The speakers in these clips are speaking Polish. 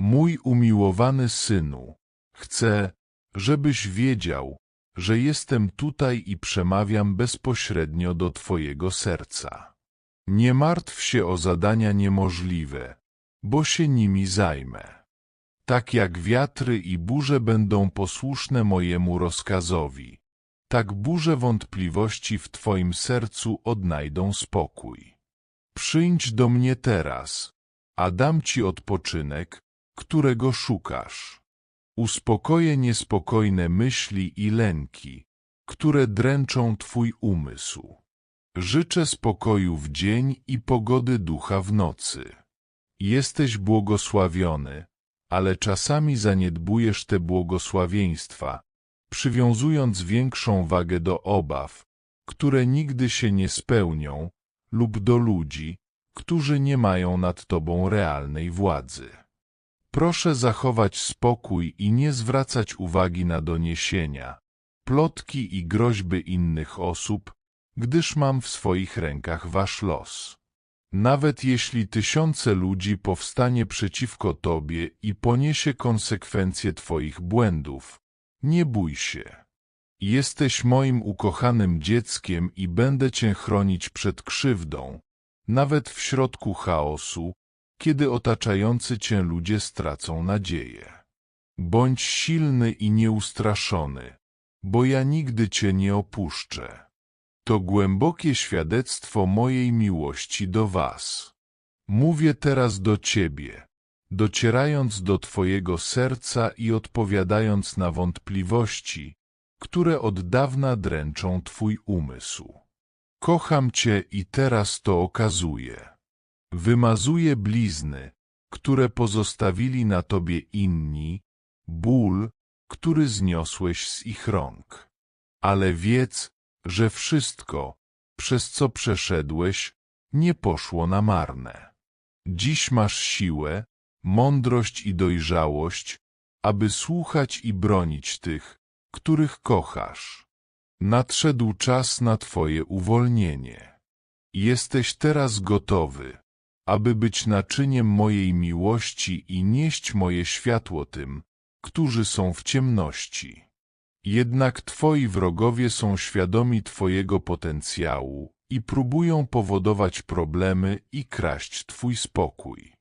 Mój umiłowany synu, chcę, żebyś wiedział, że jestem tutaj i przemawiam bezpośrednio do Twojego serca. Nie martw się o zadania niemożliwe, bo się nimi zajmę. Tak jak wiatry i burze będą posłuszne mojemu rozkazowi, tak burze wątpliwości w Twoim sercu odnajdą spokój. Przyjdź do mnie teraz, a dam Ci odpoczynek, którego szukasz. Uspokoję niespokojne myśli i lęki, które dręczą Twój umysł. Życzę spokoju w dzień i pogody ducha w nocy. Jesteś błogosławiony, ale czasami zaniedbujesz te błogosławieństwa, przywiązując większą wagę do obaw, które nigdy się nie spełnią, lub do ludzi, którzy nie mają nad tobą realnej władzy. Proszę zachować spokój i nie zwracać uwagi na doniesienia, plotki i groźby innych osób, gdyż mam w swoich rękach wasz los. Nawet jeśli tysiące ludzi powstanie przeciwko tobie i poniesie konsekwencje twoich błędów, nie bój się. Jesteś moim ukochanym dzieckiem i będę cię chronić przed krzywdą, nawet w środku chaosu, kiedy otaczający cię ludzie stracą nadzieję. Bądź silny i nieustraszony, bo ja nigdy cię nie opuszczę. To głębokie świadectwo mojej miłości do was. Mówię teraz do ciebie, docierając do twojego serca i odpowiadając na wątpliwości, które od dawna dręczą twój umysł. Kocham cię i teraz to okazuję. Wymazuję blizny, które pozostawili na tobie inni, ból, który zniosłeś z ich rąk. Ale wiedz, że wszystko, przez co przeszedłeś, nie poszło na marne. Dziś masz siłę, mądrość i dojrzałość, aby słuchać i bronić tych, których kochasz. Nadszedł czas na Twoje uwolnienie. Jesteś teraz gotowy, aby być naczyniem mojej miłości i nieść moje światło tym, którzy są w ciemności. Jednak Twoi wrogowie są świadomi Twojego potencjału i próbują powodować problemy i kraść Twój spokój.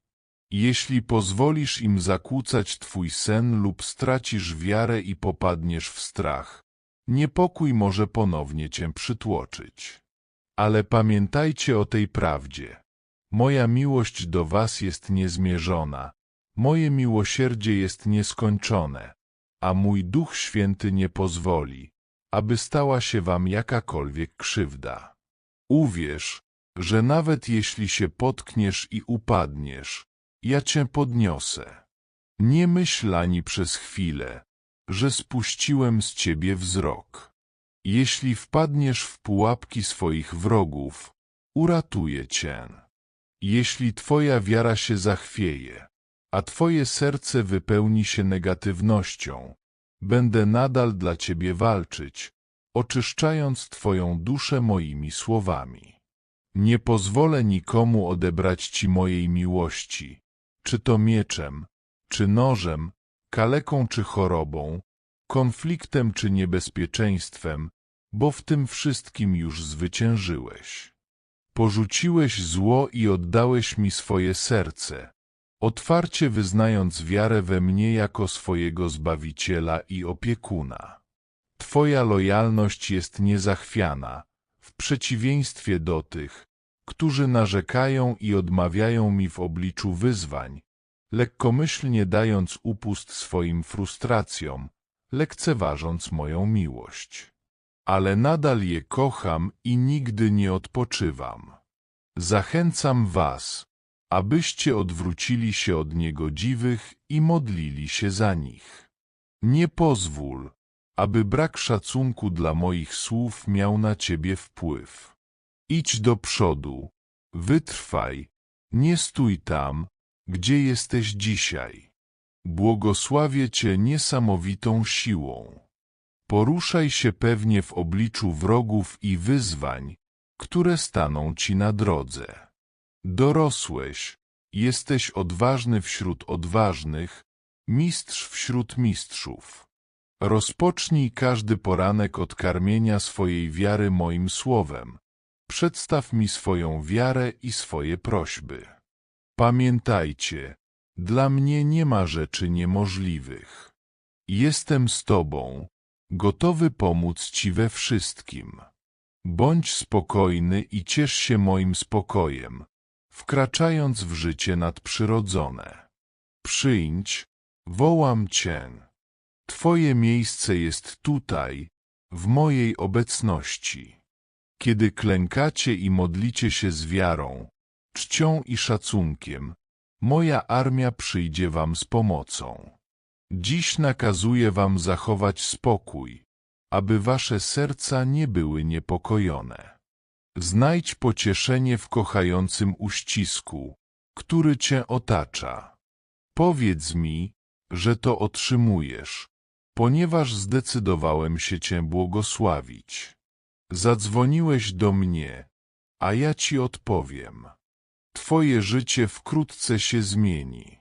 Jeśli pozwolisz im zakłócać Twój sen lub stracisz wiarę i popadniesz w strach, niepokój może ponownie Cię przytłoczyć. Ale pamiętajcie o tej prawdzie. Moja miłość do Was jest niezmierzona, moje miłosierdzie jest nieskończone, a mój Duch Święty nie pozwoli, aby stała się Wam jakakolwiek krzywda. Uwierz, że nawet jeśli się potkniesz i upadniesz, ja Cię podniosę. Nie myśl ani przez chwilę, że spuściłem z Ciebie wzrok. Jeśli wpadniesz w pułapki swoich wrogów, uratuję Cię. Jeśli Twoja wiara się zachwieje, a Twoje serce wypełni się negatywnością, będę nadal dla Ciebie walczyć, oczyszczając Twoją duszę moimi słowami. Nie pozwolę nikomu odebrać Ci mojej miłości, czy to mieczem, czy nożem, kaleką czy chorobą, konfliktem czy niebezpieczeństwem, bo w tym wszystkim już zwyciężyłeś. Porzuciłeś zło i oddałeś mi swoje serce, otwarcie wyznając wiarę we mnie jako swojego Zbawiciela i opiekuna. Twoja lojalność jest niezachwiana, w przeciwieństwie do tych, którzy narzekają i odmawiają mi w obliczu wyzwań, lekkomyślnie dając upust swoim frustracjom, lekceważąc moją miłość. Ale nadal je kocham i nigdy nie odpoczywam. Zachęcam was, abyście odwrócili się od niegodziwych i modlili się za nich. Nie pozwól, aby brak szacunku dla moich słów miał na ciebie wpływ. Idź do przodu, wytrwaj, nie stój tam, gdzie jesteś dzisiaj. Błogosławię Cię niesamowitą siłą. Poruszaj się pewnie w obliczu wrogów i wyzwań, które staną Ci na drodze. Dorosłeś, Jesteś odważny wśród odważnych, mistrz wśród mistrzów. Rozpocznij każdy poranek od karmienia swojej wiary moim słowem. Przedstaw mi swoją wiarę i swoje prośby. Pamiętajcie, dla mnie nie ma rzeczy niemożliwych. Jestem z Tobą, gotowy pomóc Ci we wszystkim. Bądź spokojny i ciesz się moim spokojem, wkraczając w życie nadprzyrodzone. Przyjdź, wołam Cię. Twoje miejsce jest tutaj, w mojej obecności. Kiedy klękacie i modlicie się z wiarą, czcią i szacunkiem, moja armia przyjdzie wam z pomocą. Dziś nakazuję wam zachować spokój, aby wasze serca nie były niepokojone. Znajdź pocieszenie w kochającym uścisku, który cię otacza. Powiedz mi, że to otrzymujesz, ponieważ zdecydowałem się cię błogosławić. Zadzwoniłeś do mnie, a ja ci odpowiem. Twoje życie wkrótce się zmieni.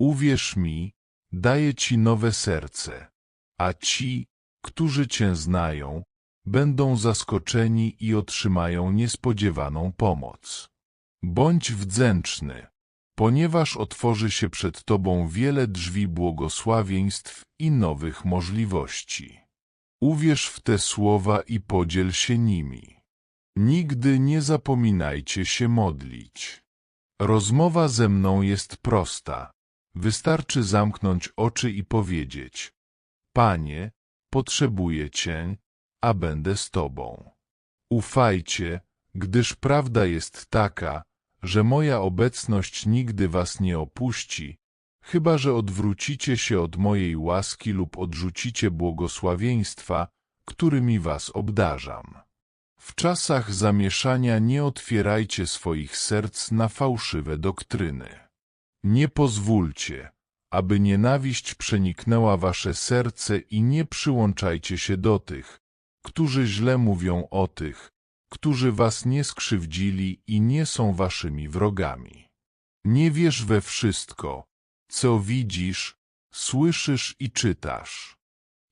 Uwierz mi, daję ci nowe serce, a ci, którzy cię znają, będą zaskoczeni i otrzymają niespodziewaną pomoc. Bądź wdzięczny, ponieważ otworzy się przed Tobą wiele drzwi błogosławieństw i nowych możliwości. Uwierz w te słowa i podziel się nimi. Nigdy nie zapominajcie się modlić. Rozmowa ze mną jest prosta. Wystarczy zamknąć oczy i powiedzieć Panie, potrzebuję Cię, a będę z Tobą. Ufajcie, gdyż prawda jest taka, że moja obecność nigdy was nie opuści, chyba że odwrócicie się od mojej łaski lub odrzucicie błogosławieństwa, którymi was obdarzam. W czasach zamieszania nie otwierajcie swoich serc na fałszywe doktryny. Nie pozwólcie, aby nienawiść przeniknęła wasze serce i nie przyłączajcie się do tych, którzy źle mówią o tych, którzy was nie skrzywdzili i nie są waszymi wrogami. Nie wierz we wszystko, co widzisz, słyszysz i czytasz.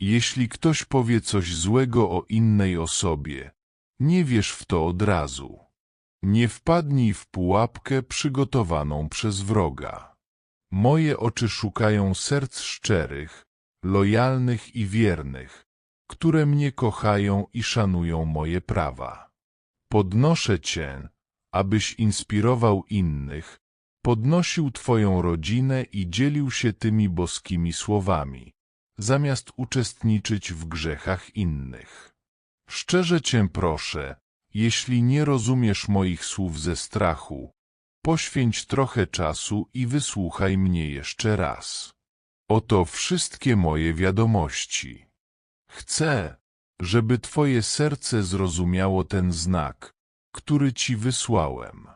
Jeśli ktoś powie coś złego o innej osobie, nie wierz w to od razu. Nie wpadnij w pułapkę przygotowaną przez wroga. Moje oczy szukają serc szczerych, lojalnych i wiernych, które mnie kochają i szanują moje prawa. Podnoszę Cię, abyś inspirował innych, podnosił Twoją rodzinę i dzielił się tymi boskimi słowami, zamiast uczestniczyć w grzechach innych. Szczerze Cię proszę, jeśli nie rozumiesz moich słów ze strachu, poświęć trochę czasu i wysłuchaj mnie jeszcze raz. Oto wszystkie moje wiadomości. Chcę, żeby Twoje serce zrozumiało ten znak, który Ci wysłałem.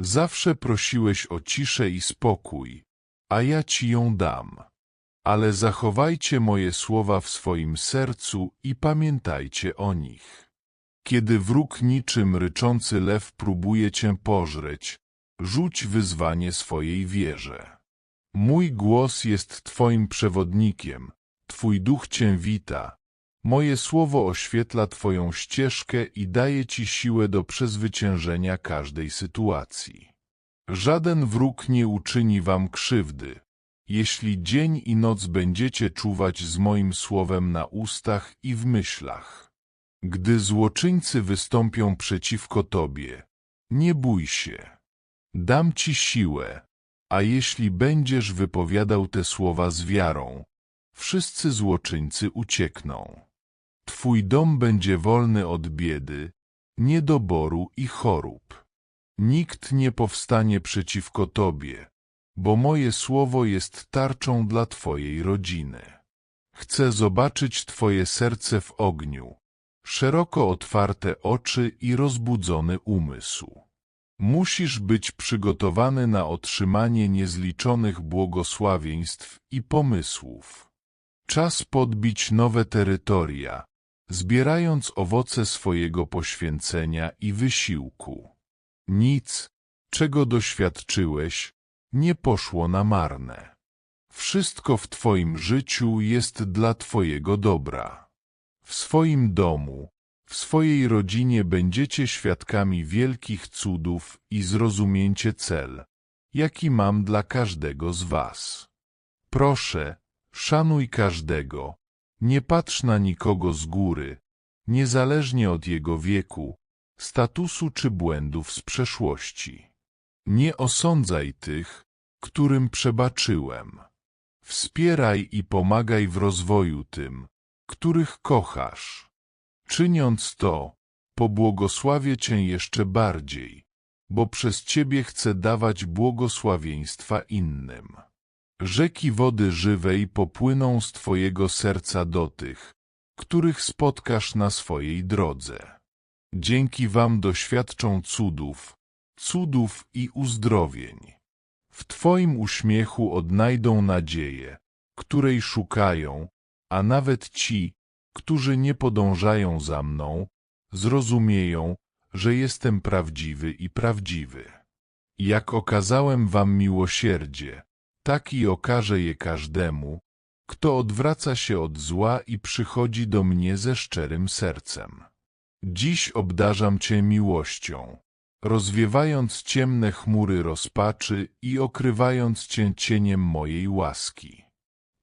Zawsze prosiłeś o ciszę i spokój, a ja Ci ją dam. Ale zachowajcie moje słowa w swoim sercu i pamiętajcie o nich. Kiedy wróg niczym ryczący lew próbuje Cię pożreć, rzuć wyzwanie swojej wierze. Mój głos jest Twoim przewodnikiem, Twój duch Cię wita, Moje słowo oświetla Twoją ścieżkę i daje Ci siłę do przezwyciężenia każdej sytuacji. Żaden wróg nie uczyni Wam krzywdy, jeśli dzień i noc będziecie czuwać z moim słowem na ustach i w myślach. Gdy złoczyńcy wystąpią przeciwko Tobie, nie bój się. Dam Ci siłę, a jeśli będziesz wypowiadał te słowa z wiarą, wszyscy złoczyńcy uciekną. Twój dom będzie wolny od biedy, niedoboru i chorób. Nikt nie powstanie przeciwko Tobie, bo moje słowo jest tarczą dla Twojej rodziny. Chcę zobaczyć Twoje serce w ogniu, szeroko otwarte oczy i rozbudzony umysł. Musisz być przygotowany na otrzymanie niezliczonych błogosławieństw i pomysłów. Czas podbić nowe terytoria, zbierając owoce swojego poświęcenia i wysiłku. Nic, czego doświadczyłeś, nie poszło na marne. Wszystko w Twoim życiu jest dla Twojego dobra. W swoim domu, w swojej rodzinie będziecie świadkami wielkich cudów i zrozumiecie cel, jaki mam dla każdego z Was. Proszę, szanuj każdego, nie patrz na nikogo z góry, niezależnie od jego wieku, statusu czy błędów z przeszłości. Nie osądzaj tych, którym przebaczyłem. Wspieraj i pomagaj w rozwoju tym, których kochasz. Czyniąc to, pobłogosławię Cię jeszcze bardziej, bo przez Ciebie chcę dawać błogosławieństwa innym. Rzeki wody żywej popłyną z Twojego serca do tych, których spotkasz na swojej drodze. Dzięki Wam doświadczą cudów, cudów i uzdrowień. W Twoim uśmiechu odnajdą nadzieję, której szukają, a nawet ci, którzy nie podążają za mną, zrozumieją, że jestem prawdziwy i prawdziwy. Jak okazałem Wam miłosierdzie, tak i okażę je każdemu, kto odwraca się od zła i przychodzi do mnie ze szczerym sercem. Dziś obdarzam Cię miłością, rozwiewając ciemne chmury rozpaczy i okrywając Cię cieniem mojej łaski.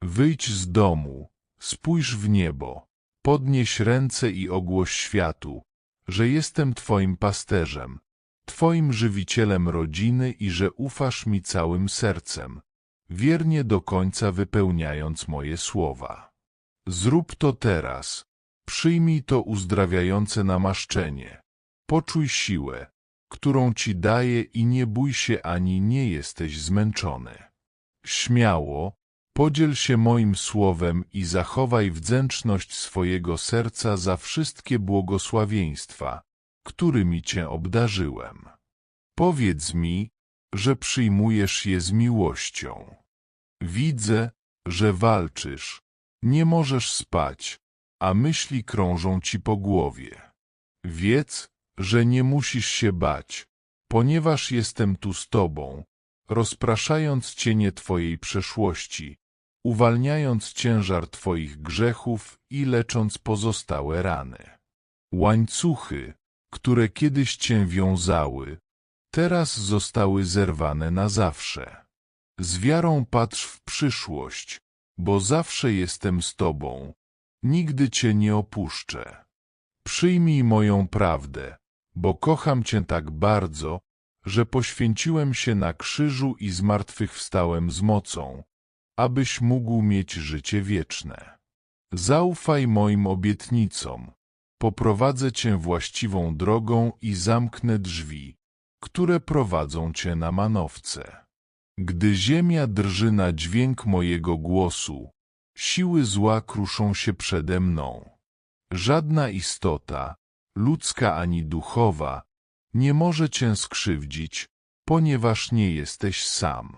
Wyjdź z domu, spójrz w niebo, podnieś ręce i ogłoś światu, że jestem Twoim pasterzem, Twoim żywicielem rodziny i że ufasz mi całym sercem, wiernie do końca wypełniając moje słowa. Zrób to teraz, przyjmij to uzdrawiające namaszczenie, poczuj siłę, którą Ci daję i nie bój się ani nie jesteś zmęczony. Śmiało, podziel się moim słowem i zachowaj wdzięczność swojego serca za wszystkie błogosławieństwa, którymi Cię obdarzyłem. Powiedz mi, że przyjmujesz je z miłością. Widzę, że walczysz, nie możesz spać, a myśli krążą ci po głowie. Wiedz, że nie musisz się bać, ponieważ jestem tu z tobą, rozpraszając cienie twojej przeszłości, uwalniając ciężar twoich grzechów i lecząc pozostałe rany. Łańcuchy, które kiedyś cię wiązały, teraz zostały zerwane na zawsze. Z wiarą patrz w przyszłość, bo zawsze jestem z Tobą. Nigdy Cię nie opuszczę. Przyjmij moją prawdę, bo kocham Cię tak bardzo, że poświęciłem się na krzyżu i zmartwychwstałem z mocą, abyś mógł mieć życie wieczne. Zaufaj moim obietnicom. Poprowadzę Cię właściwą drogą i zamknę drzwi, które prowadzą Cię na manowce. Gdy ziemia drży na dźwięk mojego głosu, siły zła kruszą się przede mną. Żadna istota, ludzka ani duchowa, nie może cię skrzywdzić, ponieważ nie jesteś sam.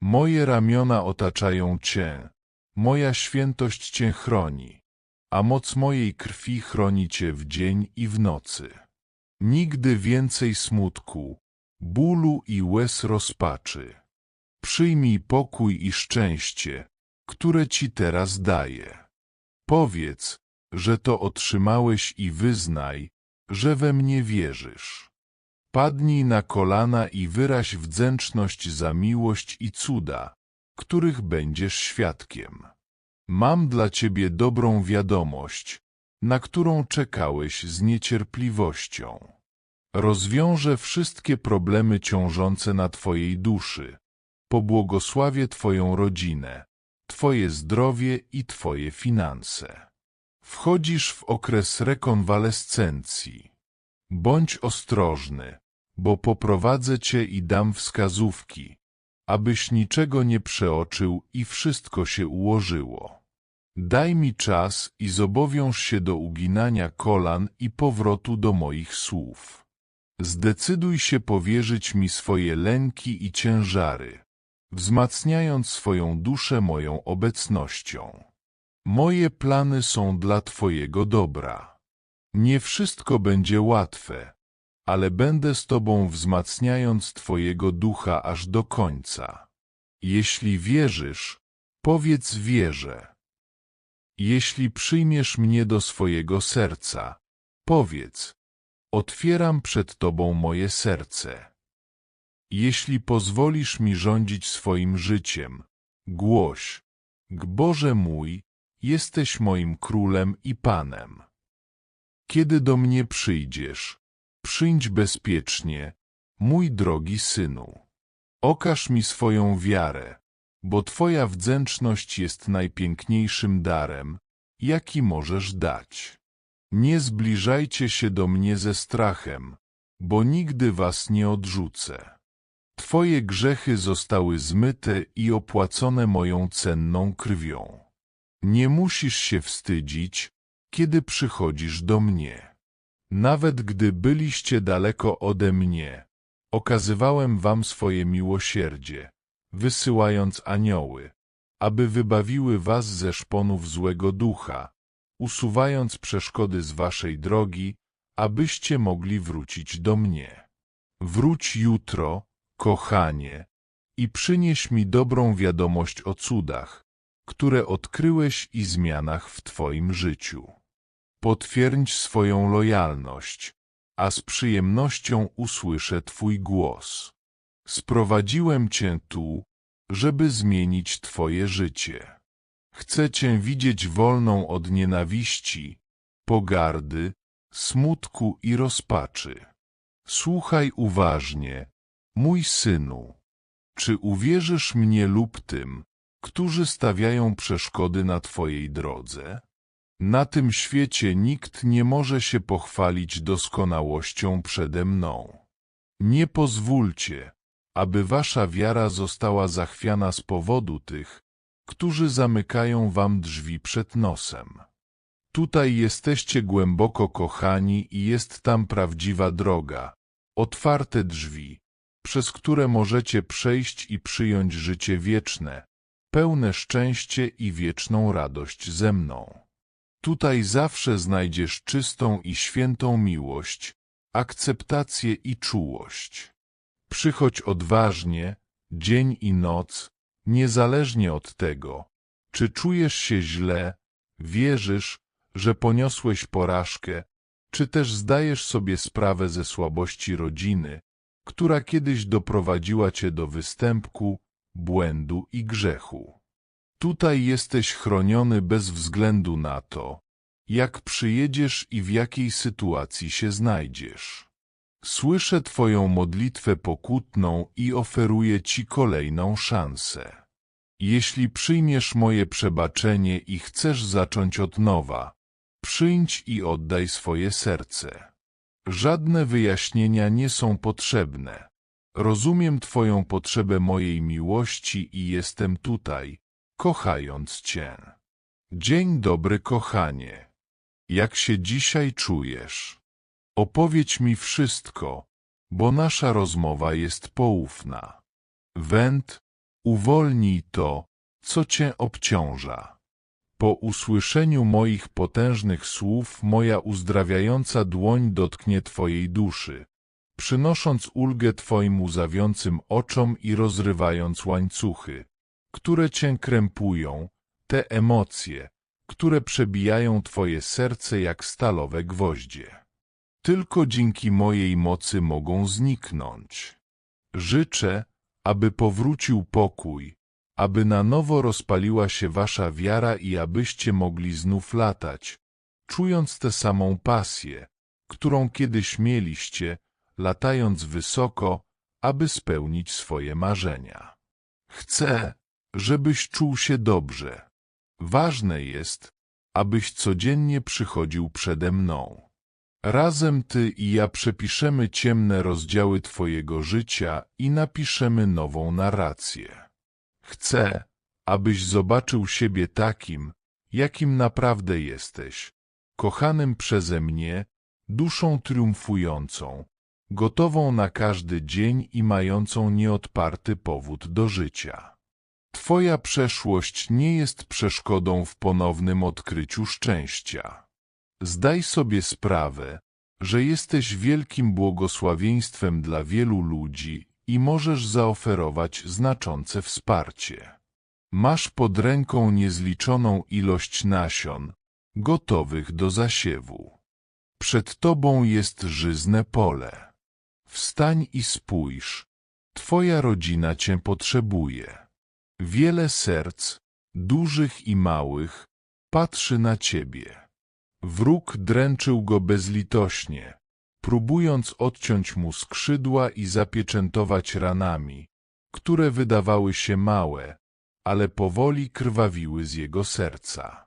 Moje ramiona otaczają cię, moja świętość cię chroni, a moc mojej krwi chroni cię w dzień i w nocy. Nigdy więcej smutku, bólu i łez rozpaczy. Przyjmij pokój i szczęście, które Ci teraz daję. Powiedz, że to otrzymałeś i wyznaj, że we mnie wierzysz. Padnij na kolana i wyraź wdzięczność za miłość i cuda, których będziesz świadkiem. Mam dla Ciebie dobrą wiadomość, na którą czekałeś z niecierpliwością. Rozwiążę wszystkie problemy ciążące na Twojej duszy, pobłogosławię Twoją rodzinę, Twoje zdrowie i Twoje finanse. Wchodzisz w okres rekonwalescencji. Bądź ostrożny, bo poprowadzę Cię i dam wskazówki, abyś niczego nie przeoczył i wszystko się ułożyło. Daj mi czas i zobowiąż się do uginania kolan i powrotu do moich słów. Zdecyduj się powierzyć mi swoje lęki i ciężary, wzmacniając swoją duszę moją obecnością. Moje plany są dla Twojego dobra. Nie wszystko będzie łatwe, ale będę z Tobą wzmacniając Twojego ducha aż do końca. Jeśli wierzysz, powiedz wierzę. Jeśli przyjmiesz mnie do swojego serca, powiedz, otwieram przed Tobą moje serce. Jeśli pozwolisz mi rządzić swoim życiem, głoś, Boże mój, jesteś moim królem i panem. Kiedy do mnie przyjdziesz, przyjdź bezpiecznie, mój drogi synu. Okaż mi swoją wiarę, bo Twoja wdzięczność jest najpiękniejszym darem, jaki możesz dać. Nie zbliżajcie się do mnie ze strachem, bo nigdy was nie odrzucę. Twoje grzechy zostały zmyte i opłacone moją cenną krwią. Nie musisz się wstydzić, kiedy przychodzisz do mnie. Nawet gdy byliście daleko ode mnie, okazywałem wam swoje miłosierdzie, wysyłając anioły, aby wybawiły was ze szponów złego ducha, usuwając przeszkody z waszej drogi, abyście mogli wrócić do mnie. Wróć jutro, kochanie, i przynieś mi dobrą wiadomość o cudach, które odkryłeś i zmianach w Twoim życiu. Potwierdź swoją lojalność, a z przyjemnością usłyszę Twój głos. Sprowadziłem Cię tu, żeby zmienić Twoje życie. Chcę Cię widzieć wolną od nienawiści, pogardy, smutku i rozpaczy. Słuchaj uważnie, mój synu. Czy uwierzysz mnie lub tym, którzy stawiają przeszkody na Twojej drodze? Na tym świecie nikt nie może się pochwalić doskonałością przede mną. Nie pozwólcie, aby wasza wiara została zachwiana z powodu tych, którzy zamykają wam drzwi przed nosem. Tutaj jesteście głęboko kochani i jest tam prawdziwa droga, otwarte drzwi, przez które możecie przejść i przyjąć życie wieczne, pełne szczęście i wieczną radość ze mną. Tutaj zawsze znajdziesz czystą i świętą miłość, akceptację i czułość. Przychodź odważnie, dzień i noc, niezależnie od tego, czy czujesz się źle, wierzysz, że poniosłeś porażkę, czy też zdajesz sobie sprawę ze słabości rodziny, która kiedyś doprowadziła cię do występku, błędu i grzechu. Tutaj jesteś chroniony bez względu na to, jak przyjedziesz i w jakiej sytuacji się znajdziesz. Słyszę Twoją modlitwę pokutną i oferuję Ci kolejną szansę. Jeśli przyjmiesz moje przebaczenie i chcesz zacząć od nowa, przyjdź i oddaj swoje serce. Żadne wyjaśnienia nie są potrzebne. Rozumiem Twoją potrzebę mojej miłości i jestem tutaj, kochając Cię. Dzień dobry, kochanie. Jak się dzisiaj czujesz? Opowiedz mi wszystko, bo nasza rozmowa jest poufna. Węd, uwolnij to, co cię obciąża. Po usłyszeniu moich potężnych słów moja uzdrawiająca dłoń dotknie Twojej duszy, przynosząc ulgę Twoim łzawiącym oczom i rozrywając łańcuchy, które Cię krępują, te emocje, które przebijają Twoje serce jak stalowe gwoździe. Tylko dzięki mojej mocy mogą zniknąć. Życzę, aby powrócił pokój, aby na nowo rozpaliła się wasza wiara i abyście mogli znów latać, czując tę samą pasję, którą kiedyś mieliście, latając wysoko, aby spełnić swoje marzenia. Chcę, żebyś czuł się dobrze. Ważne jest, abyś codziennie przychodził przede mną. Razem ty i ja przepiszemy ciemne rozdziały twojego życia i napiszemy nową narrację. Chcę, abyś zobaczył siebie takim, jakim naprawdę jesteś, kochanym przeze mnie, duszą triumfującą, gotową na każdy dzień i mającą nieodparty powód do życia. Twoja przeszłość nie jest przeszkodą w ponownym odkryciu szczęścia. Zdaj sobie sprawę, że jesteś wielkim błogosławieństwem dla wielu ludzi i możesz zaoferować znaczące wsparcie. Masz pod ręką niezliczoną ilość nasion, gotowych do zasiewu. Przed tobą jest żyzne pole. Wstań i spójrz. Twoja rodzina cię potrzebuje. Wiele serc, dużych i małych, patrzy na ciebie. Wróg dręczył go bezlitośnie, próbując odciąć mu skrzydła i zapieczętować ranami, które wydawały się małe, ale powoli krwawiły z jego serca.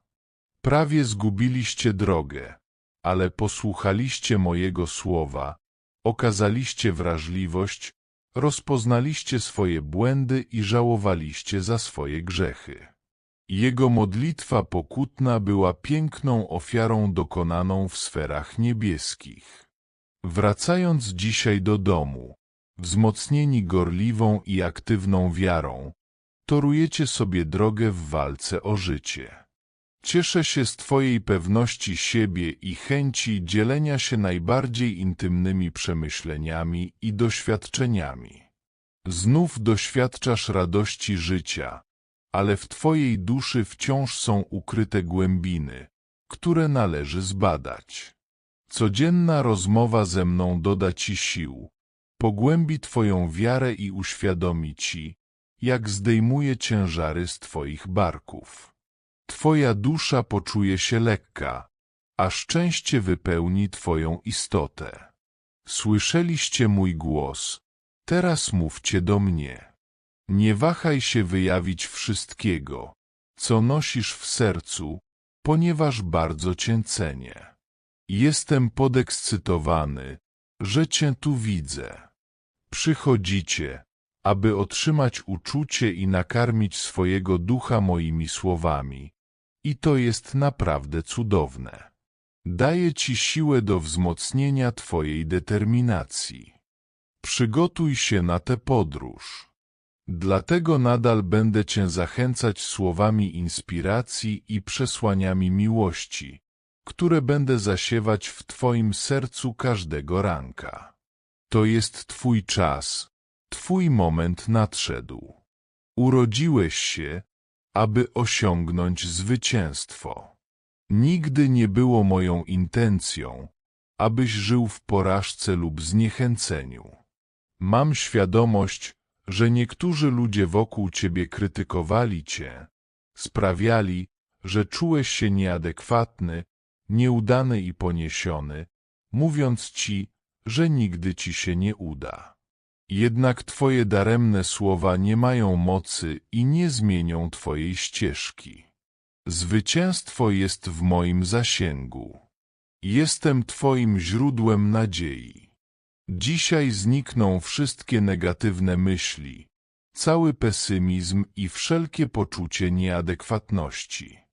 Prawie zgubiliście drogę, ale posłuchaliście mojego słowa, okazaliście wrażliwość, rozpoznaliście swoje błędy i żałowaliście za swoje grzechy. Jego modlitwa pokutna była piękną ofiarą dokonaną w sferach niebieskich. Wracając dzisiaj do domu, wzmocnieni gorliwą i aktywną wiarą, torujecie sobie drogę w walce o życie. Cieszę się z Twojej pewności siebie i chęci dzielenia się najbardziej intymnymi przemyśleniami i doświadczeniami. Znów doświadczasz radości życia, ale w Twojej duszy wciąż są ukryte głębiny, które należy zbadać. Codzienna rozmowa ze mną doda Ci sił, pogłębi Twoją wiarę i uświadomi Ci, jak zdejmuje ciężary z Twoich barków. Twoja dusza poczuje się lekka, a szczęście wypełni Twoją istotę. Słyszeliście mój głos, teraz mówcie do mnie. Nie wahaj się wyjawić wszystkiego, co nosisz w sercu, ponieważ bardzo Cię cenię. Jestem podekscytowany, że Cię tu widzę. Przychodzicie, aby otrzymać uczucie i nakarmić swojego ducha moimi słowami. I to jest naprawdę cudowne. Daje Ci siłę do wzmocnienia Twojej determinacji. Przygotuj się na tę podróż. Dlatego nadal będę Cię zachęcać słowami inspiracji i przesłaniami miłości, które będę zasiewać w Twoim sercu każdego ranka. To jest Twój czas, Twój moment nadszedł. Urodziłeś się, aby osiągnąć zwycięstwo. Nigdy nie było moją intencją, abyś żył w porażce lub zniechęceniu. Mam świadomość, że niektórzy ludzie wokół ciebie krytykowali cię, sprawiali, że czułeś się nieadekwatny, nieudany i poniesiony, mówiąc ci, że nigdy ci się nie uda. Jednak Twoje daremne słowa nie mają mocy i nie zmienią Twojej ścieżki. Zwycięstwo jest w moim zasięgu. Jestem Twoim źródłem nadziei. Dzisiaj znikną wszystkie negatywne myśli, cały pesymizm i wszelkie poczucie nieadekwatności.